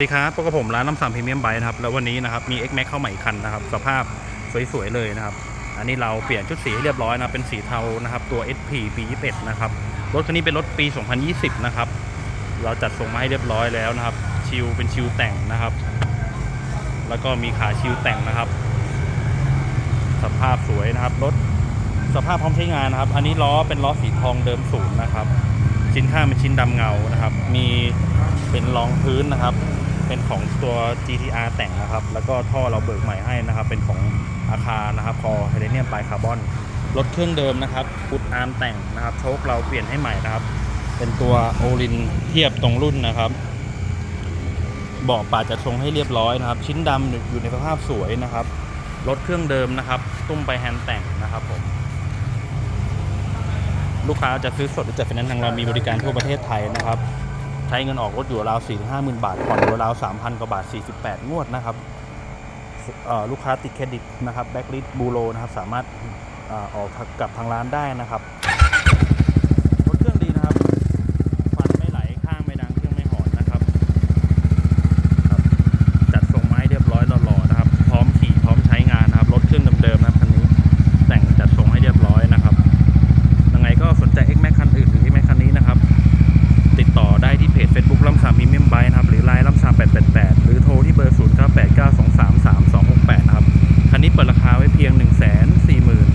สวัสดีครับพบกับผมร้านน้ำสามพรีเมียมไบค์นะครับ แล้ววันนี้นะครับ มี X Max เข้าใหม่คันนะครับ สภาพสวย ๆ เลยนะครับ อันนี้เราเปลี่ยนชุดสีให้เรียบร้อยนะเป็นสีเทานะครับ ตัว SP ปี 21 นะครับ รถคันนี้เป็นรถปี 2020 นะครับ เราจัดส่งมาให้เรียบร้อยแล้วนะครับ ชิลเป็นชิลแต่งนะครับ แล้วก็มีขาชิลแต่งนะครับ สภาพสวยนะครับ รถสภาพพร้อมใช้งานนะครับ อันนี้ล้อเป็นล้อสีทองเดิมศูนย์นะครับ ชิ้นข้างเป็นชิ้นดำเงานะครับ มีเป็นรองพื้นนะครับ เป็นของตัว GTR แต่งนะครับ แล้วก็ท่อเราเบิกใหม่ให้นะครับ เป็นของอาคารนะครับคอไฮเดรเนียมไบคาร์บอนรถเครื่องเดิมนะครับฟุตอาร์มแต่งนะครับโชคเราเปลี่ยนให้ใหม่นะครับ เป็นตัวโอลินเทียบตรงรุ่นนะครับเบาะปาดจะทรงให้เรียบร้อยนะครับ ชิ้นดำอยู่ในสภาพสวยนะครับรถเครื่องเดิมนะครับ ตุ้มไปแฮนด์แต่งนะครับผมลูกค้าจะซื้อสดหรือจัดไฟแนนซ์ทางเรามีบริการทั่วประเทศไทยนะครับ ใช้เงินออกรถอยู่ราวสี่ห้าหมื่นบาทผ่อนอยู่ราวสามพันกว่าบาท 48 งวดนะครับลูกค้าติดเครดิตนะครับแบ็กลิสบูโรนะครับสามารถออกกับทางร้านได้นะครับ โทรที่เบอร์ 0989233268 นะครับ คันนี้เปิดราคาไว้เพียง 1 4 0 0 0 0